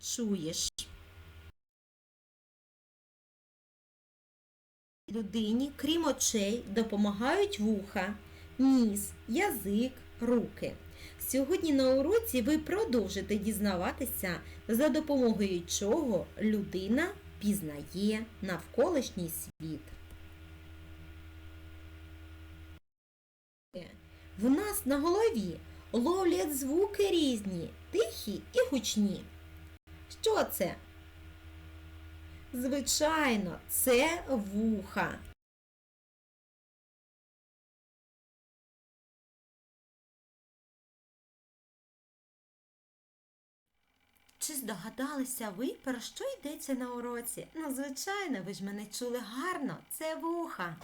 чуєш? Людині, крім очей, допомагають вуха, ніс, язик, руки. Сьогодні на уроці ви продовжите дізнаватися, за допомогою чого людина пізнає навколишній світ. В нас на голові ловлять звуки різні, тихі і гучні. Що це? Звичайно, це вуха. Чи здогадалися ви, про що йдеться на уроці? Ну, звичайно, ви ж мене чули гарно. Це вуха.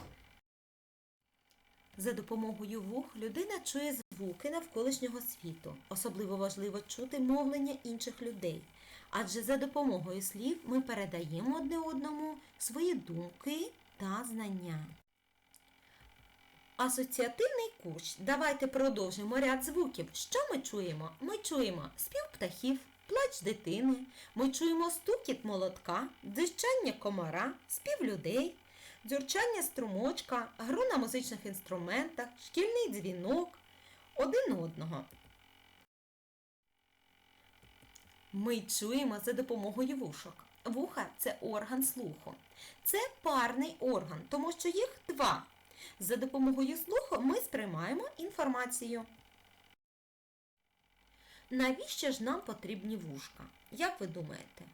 За допомогою вух людина чує звуки навколишнього світу. Особливо важливо чути мовлення інших людей. Адже за допомогою слів ми передаємо одне одному свої думки та знання. Асоціативний кущ. Давайте продовжимо ряд звуків. Що ми чуємо? Ми чуємо спів птахів, плач дитини, ми чуємо стукіт молотка, дзищання комара, спів людей, дзюрчання струмочка, гру на музичних інструментах, шкільний дзвінок, один одного. Ми чуємо за допомогою вушок. Вуха це орган слуху. Це парний орган, тому що їх два. За допомогою слуху ми сприймаємо інформацію. Навіщо ж нам потрібні вушка? Як ви думаєте?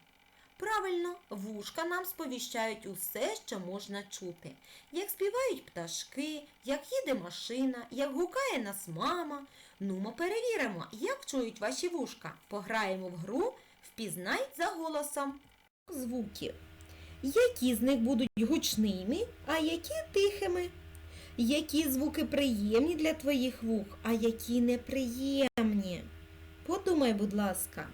Правильно, вушка нам сповіщають усе, що можна чути. Як співають пташки, як їде машина, як гукає нас мама. Ну, ми перевіримо, як чують ваші вушка. Пограємо в гру Впізнай за голосом. Звуки. Які з них будуть гучними, а які тихими? Які звуки приємні для твоїх вух, а які неприємні? Подумай, будь ласка.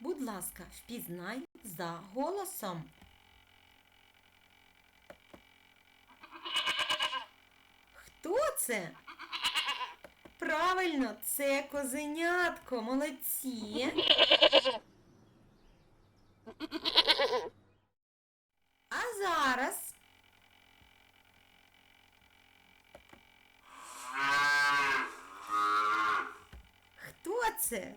Будь ласка, впізнай за голосом. Хто це? Правильно, це козенятко, молодці. А зараз. Хто це?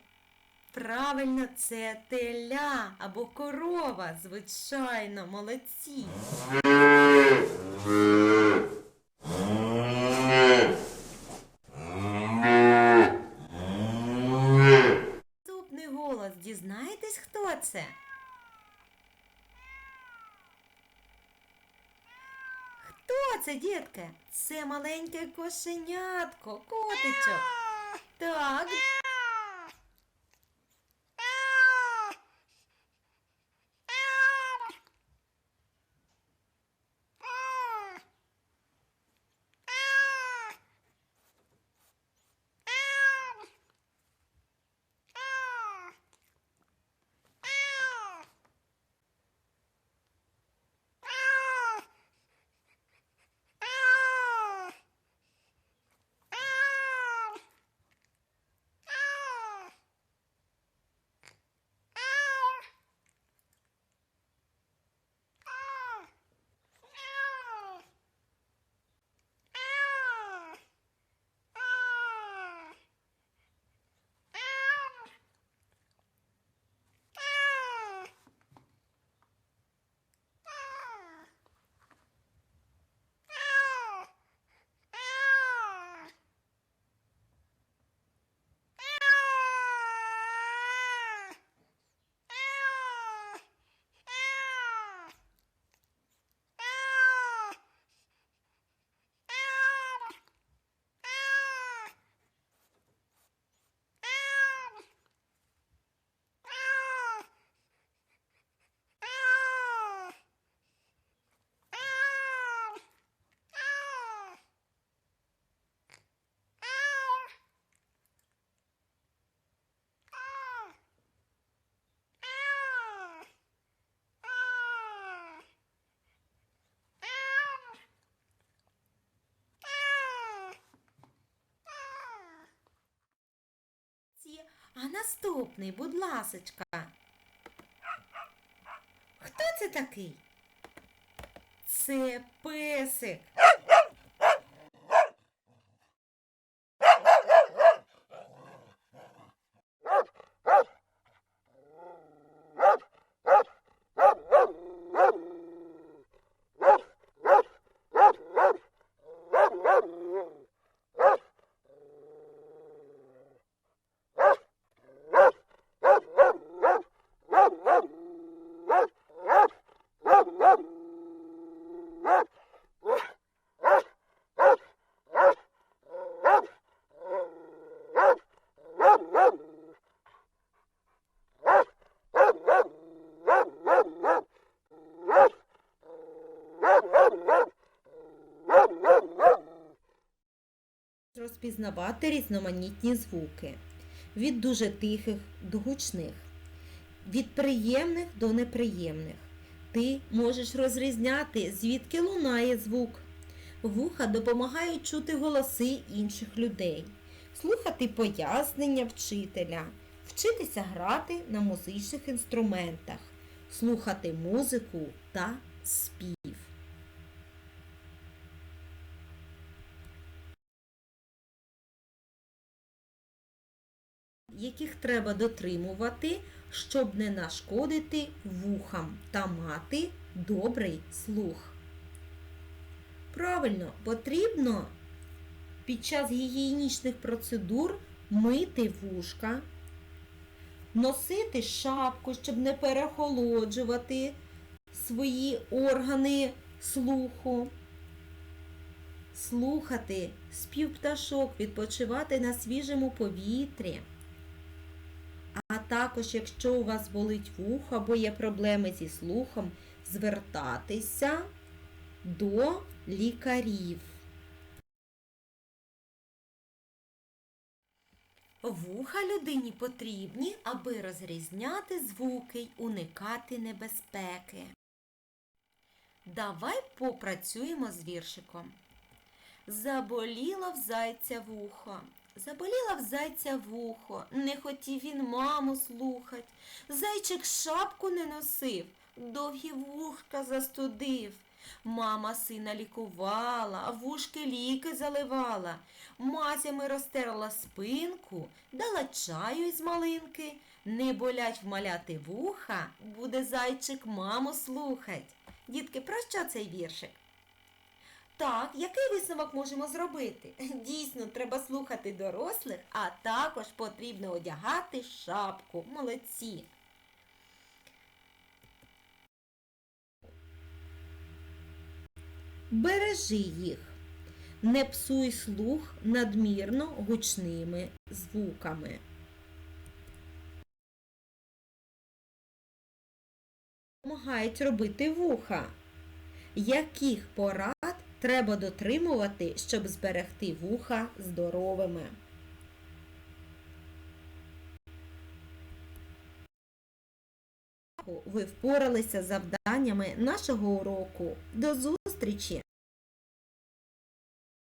Правильно, це теля або корова, звичайно, молодці. Наступний голос, дізнаєтесь, хто це? Хто це, дітки? Це маленьке кошенятко, котичок. Так, наступний, будь ласочка. Хто це такий? Це песик. Розпізнавати різноманітні звуки. Від дуже тихих до гучних, від приємних до неприємних. Ти можеш розрізняти, звідки лунає звук. Вуха допомагають чути голоси інших людей, слухати пояснення вчителя, вчитися грати на музичних інструментах, слухати музику та спів. Яких треба дотримувати, щоб не нашкодити вухам та мати добрий слух. Правильно, потрібно під час гігієнічних процедур мити вушка, носити шапку, щоб не перехолоджувати свої органи слуху, слухати спів пташок, відпочивати на свіжому повітрі. Також, якщо у вас болить вухо або є проблеми зі слухом, звертатися до лікарів. Вуха людині потрібні, аби розрізняти звуки й уникати небезпеки. Давай попрацюємо з віршиком. Заболіло в зайця вухо. Заболіла в зайця вухо, не хотів він маму слухать. Зайчик шапку не носив, довгі вушка застудив. Мама сина лікувала, вушки ліки заливала, мазями розтерла спинку, дала чаю із малинки. Не болять вмаляти вуха, буде зайчик маму слухать. Дітки, про що цей віршик? Так, який висновок можемо зробити? Дійсно, треба слухати дорослих, а також потрібно одягати шапку. Молодці. Бережи їх. Не псуй слух надмірно гучними звуками. Допомагають робити вуха. Яких порад треба дотримувати, щоб зберегти вуха здоровими. Ви впоралися з завданнями нашого уроку. До зустрічі!